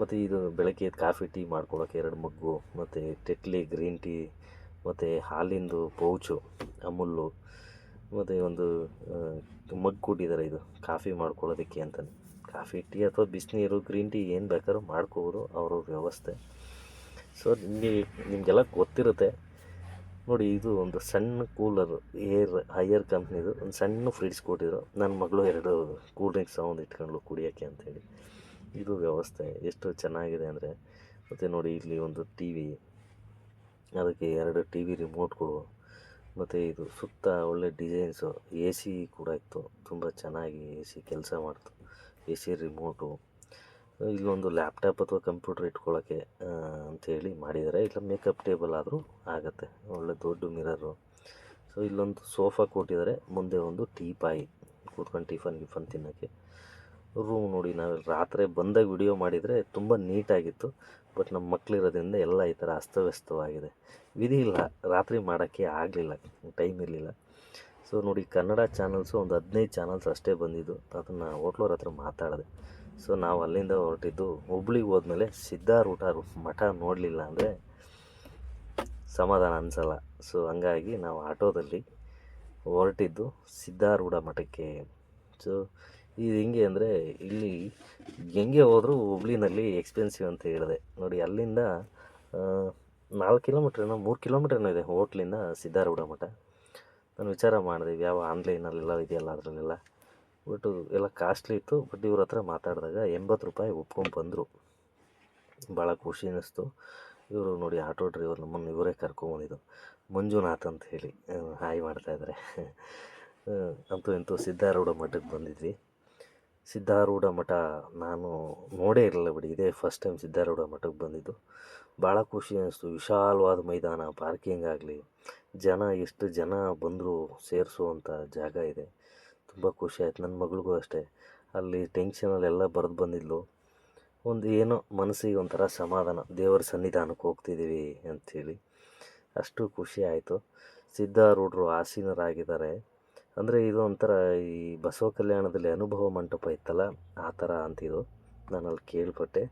ಮತ್ತು ಇದು ಬೆಳಗ್ಗೆ ಕಾಫಿ, ಟೀ ಮಾಡ್ಕೊಳ್ಳೋಕೆ ಎರಡು ಮಗ್ಗು, ಮತ್ತು ಟೆಟ್ಲಿ ಗ್ರೀನ್ ಟೀ, ಮತ್ತು ಹಾಲಿಂದು ಪೌಚು, ಅಮುಲ್ಲು. ಮತ್ತು ಒಂದು ಮಗ್ ಕೊಟ್ಟಿದ್ದಾರೆ ಇದು, ಕಾಫಿ ಮಾಡ್ಕೊಳ್ಳೋದಕ್ಕೆ ಅಂತಲೇ ಕಾಫಿ, ಟೀ ಅಥವಾ ಬಿಸಿನೀರು, ಗ್ರೀನ್ ಟೀ ಏನು ಬೇಕಾದ್ರೂ ಮಾಡ್ಕೋಬೋದು ಅವರ ವ್ಯವಸ್ಥೆ. ಸೊ ನಿಮಗೆ, ನಿಮಗೆಲ್ಲ ಗೊತ್ತಿರುತ್ತೆ. ನೋಡಿ, ಇದು ಒಂದು ಸಣ್ಣ ಕೂಲರ್, ಏರ್, ಹೈಯರ್ ಕಂಪ್ನಿದು, ಒಂದು ಸಣ್ಣ ಫ್ರಿಡ್ಜ್ ಕೊಟ್ಟಿದ್ರು. ನನ್ನ ಮಗಳು ಎರಡು ಕೂಲ್ ಡ್ರಿಂಕ್ಸ್ ಒಂದು ಇಟ್ಕೊಂಡ್ಳು ಕುಡಿಯೋಕ್ಕೆ ಅಂಥೇಳಿ. ಇದು ವ್ಯವಸ್ಥೆ ಎಷ್ಟು ಚೆನ್ನಾಗಿದೆ ಅಂದರೆ, ಮತ್ತು ನೋಡಿ, ಇಲ್ಲಿ ಒಂದು ಟಿ ವಿ, ಅದಕ್ಕೆ ಎರಡು ಟಿ ವಿ ರಿಮೋಟ್ಗಳು ಮತ್ತು ಇದು ಸುತ್ತ ಒಳ್ಳೆ ಡಿಸೈನ್ಸು ಎ ಸಿ ಕೂಡ ಇತ್ತು. ತುಂಬ ಚೆನ್ನಾಗಿ ಎ ಸಿ ಕೆಲಸ ಮಾಡ್ತು. ಎ ಸಿ ರಿಮೋಟು ಇಲ್ಲೊಂದು ಲ್ಯಾಪ್ಟಾಪ್ ಅಥವಾ ಕಂಪ್ಯೂಟರ್ ಇಟ್ಕೊಳ್ಳೋಕ್ಕೆ ಅಂಥೇಳಿ ಮಾಡಿದ್ದಾರೆ ಇಲ್ಲ ಮೇಕಪ್ ಟೇಬಲ್ ಆದರೂ ಆಗುತ್ತೆ. ಒಳ್ಳೆ ದೊಡ್ಡ ಮಿರರು ಸೊ ಇಲ್ಲೊಂದು ಸೋಫಾ ಕೊಟ್ಟಿದ್ದಾರೆ ಮುಂದೆ ಒಂದು ಟೀ ಪಾಯಿ. ಕೂತ್ಕೊಂಡು ಟಿಫನ್ ಗಿಫನ್ ತಿನ್ನೋಕ್ಕೆ. ರೂಮ್ ನೋಡಿ, ನಾವು ರಾತ್ರಿ ಬಂದಾಗ ವಿಡಿಯೋ ಮಾಡಿದರೆ ತುಂಬ ನೀಟಾಗಿತ್ತು ಬಟ್ ನಮ್ಮ ಮಕ್ಕಳಿರೋದ್ರಿಂದ ಎಲ್ಲ ಈ ಥರ ಅಸ್ತವ್ಯಸ್ತವಾಗಿದೆ. ವಿಧಿ ಇಲ್ಲ. ರಾತ್ರಿ ಮಾಡೋಕ್ಕೆ ಆಗಲಿಲ್ಲ. ಟೈಮ್ ಇರಲಿಲ್ಲ. ಸೊ ನೋಡಿ, ಕನ್ನಡ ಚಾನಲ್ಸು ಒಂದು ಹದಿನೈದು ಚಾನಲ್ಸ್ ಅಷ್ಟೇ ಬಂದಿದ್ದು. ಅದನ್ನು ಹೋಟ್ಲವ್ರ ಹತ್ರ ಮಾತಾಡಿದೆ. ಸೊ ನಾವು ಅಲ್ಲಿಂದ ಹೊರಟಿದ್ದು ಹುಬ್ಳಿಗೆ ಹೋದ್ಮೇಲೆ ಸಿದ್ಧಾರೂಢ ಮಠ ನೋಡಲಿಲ್ಲ ಅಂದರೆ ಸಮಾಧಾನ ಅನಿಸಲ್ಲ. ಸೊ ಹಂಗಾಗಿ ನಾವು ಆಟೋದಲ್ಲಿ ಹೊರಟಿದ್ದು ಸಿದ್ಧಾರೂಢ ಮಠಕ್ಕೆ. ಸೊ ಇದು ಹೆಂಗೆ ಅಂದರೆ ಇಲ್ಲಿ ಹೆಂಗೆ ಹೋದರೂ ಹುಬ್ಳಿನಲ್ಲಿ ಎಕ್ಸ್ಪೆನ್ಸಿವ್ ಅಂತ ಹೇಳಿದೆ. ನೋಡಿ, ಅಲ್ಲಿಂದ ನಾಲ್ಕು ಕಿಲೋಮೀಟ್ರೇನೋ ಮೂರು ಕಿಲೋಮೀಟ್ರೇನೋ ಇದೆ ಹೋಟ್ಲಿಂದ ಸಿದ್ಧಾರೂಢ ಮಠ. ನಾನು ವಿಚಾರ ಮಾಡಿದೆ ಯಾವ ಆನ್ಲೈನಲ್ಲೆಲ್ಲ ಇದೆಯಲ್ಲ ಅದರಲ್ಲೆಲ್ಲ. ಬಟ್ ಎಲ್ಲ ಕಾಸ್ಟ್ಲಿ ಇತ್ತು ಬಟ್ ಇವ್ರ ಹತ್ರ ಮಾತಾಡಿದಾಗ ಎಂಬತ್ತು ರೂಪಾಯಿ ಒಪ್ಕೊಂಡು ಬಂದರು. ಭಾಳ ಖುಷಿ ಅನ್ನಿಸ್ತು. ಇವರು ನೋಡಿ, ಆಟೋ ಡ್ರೈವರ್ ನಮ್ಮನ್ನು ಇವರೇ ಕರ್ಕೊಂಬಂದಿದ್ದು. ಮಂಜುನಾಥ್ ಅಂತ ಹೇಳಿ ಹಾಯ್ ಮಾಡ್ತಾಯಿದ್ದಾರೆ ಅಂತೂ ಇಂತೂ ಸಿದ್ಧಾರೂಢ ಮಠಕ್ಕೆ ಬಂದಿದ್ವಿ. ಸಿದ್ಧಾರೂಢ ಮಠ ನಾನು ನೋಡೇ ಇರಲಿಲ್ಲ ಬಿಡಿ. ಇದೇ ಫಸ್ಟ್ ಟೈಮ್ ಸಿದ್ಧಾರೂಢ ಮಠಕ್ಕೆ ಬಂದಿದ್ದು. ಭಾಳ ಖುಷಿ ಅನ್ನಿಸ್ತು ವಿಶಾಲವಾದ ಮೈದಾನ ಪಾರ್ಕಿಂಗ್ ಆಗಲಿ, ಜನ, ಎಷ್ಟು ಜನ ಬಂದರೂ ಸೇರಿಸುವಂಥ ಜಾಗ ಇದೆ. ತುಂಬ ಖುಷಿ ಆಯ್ತು. ನನ್ನ ಮಗಳಿಗೂ ಅಷ್ಟೇ. ಅಲ್ಲಿ ಟೆನ್ಷನಲ್ಲೆಲ್ಲ ಬರೆದು ಬಂದಿದ್ಲು. ಒಂದು ಏನೋ ಮನಸ್ಸಿಗೆ ಒಂಥರ ಸಮಾಧಾನ. ದೇವರ ಸನ್ನಿಧಾನಕ್ಕೆ ಹೋಗ್ತಿದ್ದೀವಿ ಅಂಥೇಳಿ ಅಷ್ಟು ಖುಷಿ ಆಯಿತು. ಸಿದ್ಧಾರೂಢರು ಆಸೀನರಾಗಿದ್ದಾರೆ. ಅಂದರೆ ಇದು ಒಂಥರ ಈ ಬಸವ ಕಲ್ಯಾಣದಲ್ಲಿ ಅನುಭವ ಮಂಟಪ ಇತ್ತಲ್ಲ, ಆ ಥರ ಅಂತಿದು ನಾನು ಅಲ್ಲಿ ಕೇಳ್ಪಟ್ಟೆ.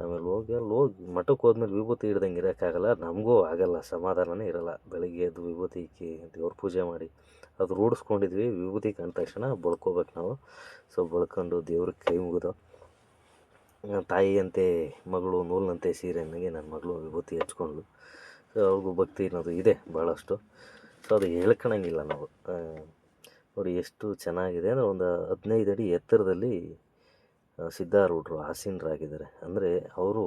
ಆಮೇಲೆ ಹೋಗಿ ಅಲ್ಲಿ ಹೋಗಿ ಮಠಕ್ಕೆ ಹೋದ್ಮೇಲೆ ವಿಭೂತಿ ಹಿಡ್ದಂಗೆ ಇರೋಕ್ಕಾಗಲ್ಲ, ನಮಗೂ ಆಗಲ್ಲ, ಸಮಾಧಾನನೇ ಇರಲ್ಲ. ಬೆಳಗ್ಗೆ ಎದ್ದು ವಿಭೂತಿ ಇಕ್ಕಿ ದೇವ್ರ ಪೂಜೆ ಮಾಡಿ ಅದು ರೂಢಿಸ್ಕೊಂಡಿದ್ವಿ, ವಿಭೂತಿ ಕಂಡ ತಕ್ಷಣ ಬಳ್ಕೋಬೇಕು ನಾವು. ಸೊ ಬಳ್ಕೊಂಡು ದೇವ್ರಿಗೆ ಕೈ ಮುಗಿದು ತಾಯಿಯಂತೆ, ಮಗಳು ನೂಲಿನಂತೆ ಸೀರೆ ಅನ್ನಂಗೆ ನನ್ನ ಮಗಳು ವಿಭೂತಿ ಹಚ್ಕೊಂಡ್ಳು. ಸೊ ಅವ್ರಿಗೂ ಭಕ್ತಿ ಅನ್ನೋದು ಇದೆ ಭಾಳಷ್ಟು ಸೊ ಅದು ಹೇಳ್ಕೊಳಂಗಿಲ್ಲ ನಾವು. ನೋಡಿ ಎಷ್ಟು ಚೆನ್ನಾಗಿದೆ ಅಂದರೆ ಒಂದು ಹದಿನೈದು ಅಡಿ ಎತ್ತರದಲ್ಲಿ ಸಿದ್ಧಾರೂಢರು ಆಸೀನರಾಗಿದ್ದಾರೆ ಅಂದರೆ ಅವರು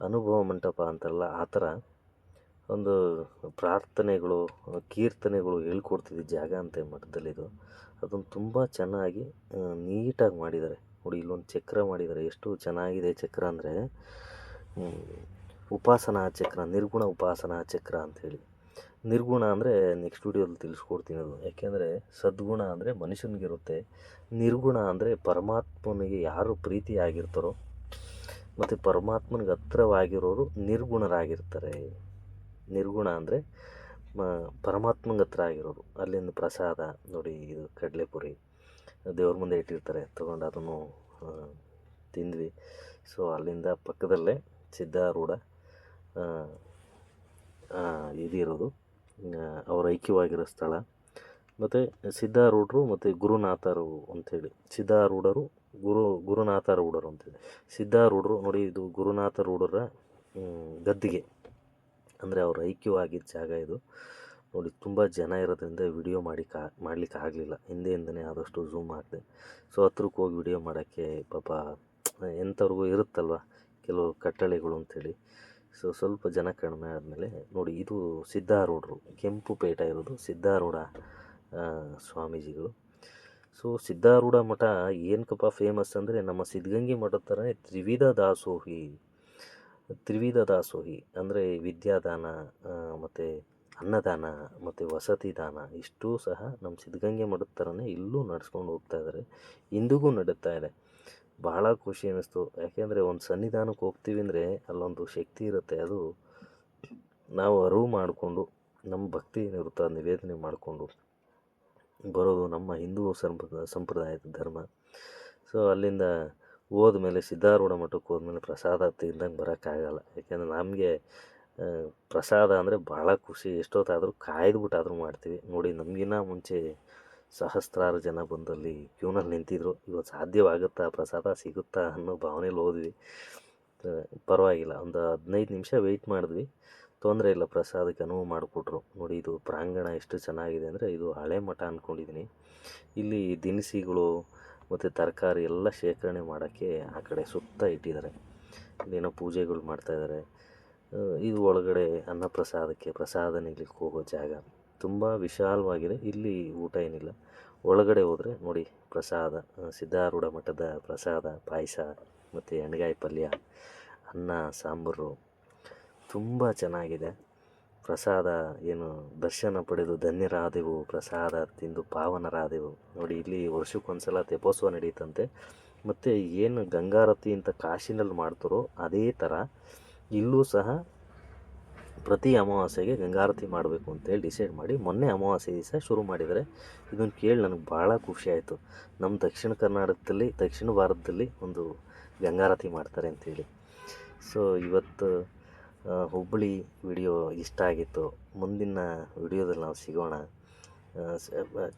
ಅನುಭವ ಮಂಟಪ ಅಂತಾರಲ್ಲ ಆ ಥರ ಒಂದು ಪ್ರಾರ್ಥನೆಗಳು, ಕೀರ್ತನೆಗಳು ಹೇಳ್ಕೊಡ್ತಿದ್ದ ಜಾಗ ಅಂತ ಮಠದಲ್ಲಿದು ಅದನ್ನು ತುಂಬ ಚೆನ್ನಾಗಿ ನೀಟಾಗಿ ಮಾಡಿದ್ದಾರೆ. ನೋಡಿ, ಇಲ್ಲೊಂದು ಚಕ್ರ ಮಾಡಿದ್ದಾರೆ. ಎಷ್ಟು ಚೆನ್ನಾಗಿದೆ ಚಕ್ರ ಅಂದರೆ ಉಪಾಸನಾ ಚಕ್ರ, ನಿರ್ಗುಣ ಉಪಾಸನಾ ಚಕ್ರ ಅಂಥೇಳಿ ನಿರ್ಗುಣ ಅಂದರೆ ನೆಕ್ಸ್ಟ್ ವಿಡಿಯೋದಲ್ಲಿ ತಿಳಿಸ್ಕೊಡ್ತೀನಿ ಅದು. ಯಾಕೆಂದರೆ ಸದ್ಗುಣ ಅಂದರೆ ಮನುಷ್ಯನಿಗಿರುತ್ತೆ. ನಿರ್ಗುಣ ಅಂದರೆ ಪರಮಾತ್ಮನಿಗೆ ಯಾರು ಪ್ರೀತಿ ಆಗಿರ್ತಾರೋ ಮತ್ತು ಪರಮಾತ್ಮನಿಗೆ ಹತ್ರವಾಗಿರೋರು ನಿರ್ಗುಣರಾಗಿರ್ತಾರೆ. ನಿರ್ಗುಣ ಅಂದರೆ ಮ ಪರಮಾತ್ಮಂಗೆ ಹತ್ರ ಆಗಿರೋರು. ಅಲ್ಲಿಂದ ಪ್ರಸಾದ, ನೋಡಿ ಇದು ಕಡಲೆಪುರಿ. ದೇವ್ರ ಮುಂದೆ ಇಟ್ಟಿರ್ತಾರೆ. ತೊಗೊಂಡು ಅದನ್ನು ತಿಂದ್ವಿ. ಸೊ ಅಲ್ಲಿಂದ ಪಕ್ಕದಲ್ಲೇ ಸಿದ್ಧಾರೂಢ ಇದಿರೋದು. ಅವ್ರ ಐಕ್ಯವಾಗಿರೋ ಸ್ಥಳ. ಮತ್ತು ಸಿದ್ಧಾರೂಢರು ಮತ್ತು ಗುರುನಾಥರು ಅಂಥೇಳಿ. ಸಿದ್ಧಾರೂಢರು, ಗುರು, ಗುರುನಾಥರೂಢರು ಅಂತೇಳಿ ಸಿದ್ಧಾರೂಢರು ನೋಡಿ, ಇದು ಗುರುನಾಥ ರೂಢರ ಗದ್ದಿಗೆ. ಅಂದರೆ ಅವ್ರ ಐಕ್ಯವಾಗಿದ್ದ ಜಾಗ ಇದು. ನೋಡಿ, ತುಂಬ ಜನ ಇರೋದ್ರಿಂದ ವಿಡಿಯೋ ಮಾಡಿ ಕಾ, ಮಾಡ್ಲಿಕ್ಕೆ ಆಗಲಿಲ್ಲ. ಹಿಂದೆಯಿಂದನೇ ಆದಷ್ಟು ಝೂಮ್ ಹಾಕಿದೆ. ಸೊ ಹತ್ರಕ್ಕೆ ಹೋಗಿ ವಿಡಿಯೋ ಮಾಡೋಕ್ಕೆ ಪಾಪ ಎಂಥವ್ರಿಗೂ ಇರುತ್ತಲ್ವ? ಕೆಲವು ಕಟ್ಟಳೆಗಳು ಅಂಥೇಳಿ. ಸೊ ಸ್ವಲ್ಪ ಜನ ಕಡಿಮೆ ಆದಮೇಲೆ ನೋಡಿ ಇದು ಸಿದ್ಧಾರೂಢರು ಕೆಂಪು ಪೇಟ ಇರೋದು ಸಿದ್ಧಾರೂಢ ಸ್ವಾಮೀಜಿಗಳು. ಸೊ ಸಿದ್ಧಾರೂಢ ಮಠ ಏನಕ್ಕಪ್ಪ ಫೇಮಸ್ ಅಂದರೆ ನಮ್ಮ ಸಿದ್ಧಗಂಗೆ ಮಠದ ಥರನೇ ತ್ರಿವಿಧ ದಾಸೋಹಿ ತ್ರಿವಿಧ ದಾಸೋಹಿ ಅಂದರೆ ವಿದ್ಯಾದಾನ ಮತ್ತು ಅನ್ನದಾನ, ಮತ್ತು ವಸತಿ ದಾನ ಇಷ್ಟೂ ಸಹ ನಮ್ಮ ಸಿದ್ಧಗಂಗೆ ಮಠದ ಥರನೇ ಇಲ್ಲೂ ನಡೆಸ್ಕೊಂಡು ಹೋಗ್ತಾ ಇದ್ದಾರೆ ಇಂದಿಗೂ ನಡೀತಾ ಇದೆ. ಭಾಳ ಖುಷಿ ಅನ್ನಿಸ್ತು. ಯಾಕೆಂದರೆ ಒಂದು ಸನ್ನಿಧಾನಕ್ಕೆ ಹೋಗ್ತೀವಿ ಅಂದರೆ ಅಲ್ಲೊಂದು ಶಕ್ತಿ ಇರುತ್ತೆ. ಅದು ನಾವು ಅರಿವು ಮಾಡಿಕೊಂಡು ನಮ್ಮ ಭಕ್ತಿ ಏನಿರುತ್ತೆ ನಿವೇದನೆ ಮಾಡಿಕೊಂಡು ಬರೋದು ನಮ್ಮ ಹಿಂದೂ ಸಂಪ್ರದಾಯ, ಸಂಪ್ರದಾಯದ ಧರ್ಮ. ಸೊ ಅಲ್ಲಿಂದ ಹೋದ್ಮೇಲೆ ಸಿದ್ಧಾರೂಢ ಮಠಕ್ಕೆ ಹೋದ್ಮೇಲೆ ಪ್ರಸಾದ ತಿಂದಂಗೆ ಬರೋಕ್ಕಾಗಲ್ಲ. ಯಾಕೆಂದ್ರೆ ನಮಗೆ ಪ್ರಸಾದ ಅಂದರೆ ಭಾಳ ಖುಷಿ. ಎಷ್ಟೊತ್ತಾದರೂ ಕಾಯ್ದುಬಿಟ್ಟಾದರೂ ಮಾಡ್ತೀವಿ. ನೋಡಿ, ನಮಗಿನ್ನ ಮುಂಚೆ ಸಹಸ್ರಾರು ಜನ ಬಂದಲ್ಲಿ ಕ್ಯೂನಲ್ಲಿ ನಿಂತಿದ್ರು. ಇವತ್ತು ಸಾಧ್ಯವಾಗುತ್ತಾ, ಪ್ರಸಾದ ಸಿಗುತ್ತಾ ಅನ್ನೋ ಭಾವನೆಯಲ್ಲಿ ಹೋದ್ವಿ. ಪರವಾಗಿಲ್ಲ. ಒಂದು ಹದಿನೈದು ನಿಮಿಷ ವೆಯ್ಟ್ ಮಾಡಿದ್ವಿ. ತೊಂದರೆ ಇಲ್ಲ, ಪ್ರಸಾದಕ್ಕೆ ಅನುವು ಮಾಡಿಕೊಟ್ರು. ನೋಡಿ, ಇದು ಪ್ರಾಂಗಣ ಎಷ್ಟು ಚೆನ್ನಾಗಿದೆ ಅಂದರೆ ಇದು ಹಳೆ ಮಠ ಅಂದ್ಕೊಂಡಿದ್ದೀನಿ ಇಲ್ಲಿ ದಿನಸಿಗಳು ಮತ್ತು ತರಕಾರಿ ಎಲ್ಲ ಶೇಖರಣೆ ಮಾಡೋಕ್ಕೆ ಆ ಕಡೆ ಸುತ್ತ ಇಟ್ಟಿದ್ದಾರೆ. ಇಲ್ಲೇನೋ ಪೂಜೆಗಳು ಮಾಡ್ತಾಯಿದ್ದಾರೆ ಇದು ಒಳಗಡೆ ಅನ್ನಪ್ರಸಾದಕ್ಕೆ ಪ್ರಸಾದ ನೀಡಲಿಕ್ಕೆ ಹೋಗೋ ಜಾಗ. ತುಂಬ ವಿಶಾಲವಾಗಿದೆ. ಇಲ್ಲಿ ಊಟ ಏನಿಲ್ಲ. ಒಳಗಡೆ ಹೋದರೆ ನೋಡಿ ಪ್ರಸಾದ ಸಿದ್ಧಾರೂಢ ಮಠದ ಪ್ರಸಾದ, ಪಾಯಸ ಮತ್ತು ಎಣ್ಗಾಯಿ ಪಲ್ಯ, ಅನ್ನ, ಸಾಂಬಾರು. ತುಂಬ ಚೆನ್ನಾಗಿದೆ. ಪ್ರಸಾದ ಏನು ದರ್ಶನ ಪಡೆದು ಧನ್ಯರಾದೆವು, ಪ್ರಸಾದ ತಿಂದು ಪಾವನರಾದೆವು. ನೋಡಿ ಇಲ್ಲಿ ವರ್ಷಕ್ಕೊಂದ್ಸಲ ತೆಪೋತ್ಸವ ನಡೀತಂತೆ. ಮತ್ತು ಏನು ಗಂಗಾರತಿ ಅಂತ ಕಾಶಿನಲ್ಲಿ ಮಾಡ್ತಾರೋ ಅದೇ ಥರ ಇಲ್ಲೂ ಸಹ ಪ್ರತಿ ಅಮಾವಾಸ್ಯೆಗೆ ಗಂಗಾರತಿ ಮಾಡಬೇಕು ಅಂತೇಳಿ ಡಿಸೈಡ್ ಮಾಡಿ ಮೊನ್ನೆ ಅಮಾವಾಸ್ಯೆ ದಿವಸ ಶುರು ಮಾಡಿದರೆ ಇದನ್ನು ಕೇಳಿ ನನಗೆ ಭಾಳ ಖುಷಿ ಆಯಿತು. ನಮ್ಮ ದಕ್ಷಿಣ ಕರ್ನಾಟಕದಲ್ಲಿ, ದಕ್ಷಿಣ ಭಾರತದಲ್ಲಿ ಒಂದು ಗಂಗಾರತಿ ಮಾಡ್ತಾರೆ ಅಂತೇಳಿ ಸೊ ಇವತ್ತು ಹುಬ್ಬಳ್ಳಿ ವಿಡಿಯೋ ಇಷ್ಟ ಆಗಿತ್ತು. ಮುಂದಿನ ವಿಡಿಯೋದಲ್ಲಿ ನಾವು ಸಿಗೋಣ.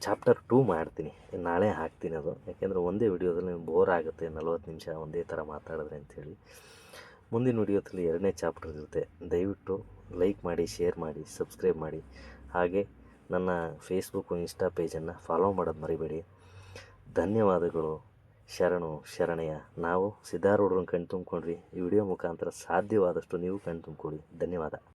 ಚಾಪ್ಟರ್ ಟೂ ಮಾಡ್ತೀನಿ. ನಾಳೆ ಹಾಕ್ತೀನಿ ಅದು. ಯಾಕೆಂದರೆ ಒಂದೇ ವಿಡಿಯೋದಲ್ಲಿ ಬೋರ್ ಆಗುತ್ತೆ, ನಲ್ವತ್ತು ನಿಮಿಷ ಒಂದೇ ಥರ ಮಾತಾಡಿದ್ರೆ ಅಂಥೇಳಿ ಮುಂದಿನ ವಿಡಿಯೋದಲ್ಲಿ ಎರಡನೇ ಚಾಪ್ಟರ್ ಇರುತ್ತೆ. ದಯವಿಟ್ಟು ಲೈಕ್ ಮಾಡಿ, ಶೇರ್ ಮಾಡಿ, ಸಬ್ಸ್ಕ್ರೈಬ್ ಮಾಡಿ. ಹಾಗೆ ನನ್ನ ಫೇಸ್ಬುಕ್ಕು ಇನ್ಸ್ಟಾ ಪೇಜನ್ನು ಫಾಲೋ ಮಾಡೋದು ಮರಿಬೇಡಿ. ಧನ್ಯವಾದಗಳು. ಶರಣು, ಶರಣೆಯ. ನಾವು ಸಿದ್ಧಾರೂಢರನ್ನು ಕಣ್ ತುಂಬ್ಕೊಂಡ್ರಿ ಈ ವಿಡಿಯೋ ಮುಖಾಂತರ ಸಾಧ್ಯವಾದಷ್ಟು ನೀವು ಕಣ್ ತುಂಬಿಕೊಳ್ಳಿ ಧನ್ಯವಾದ.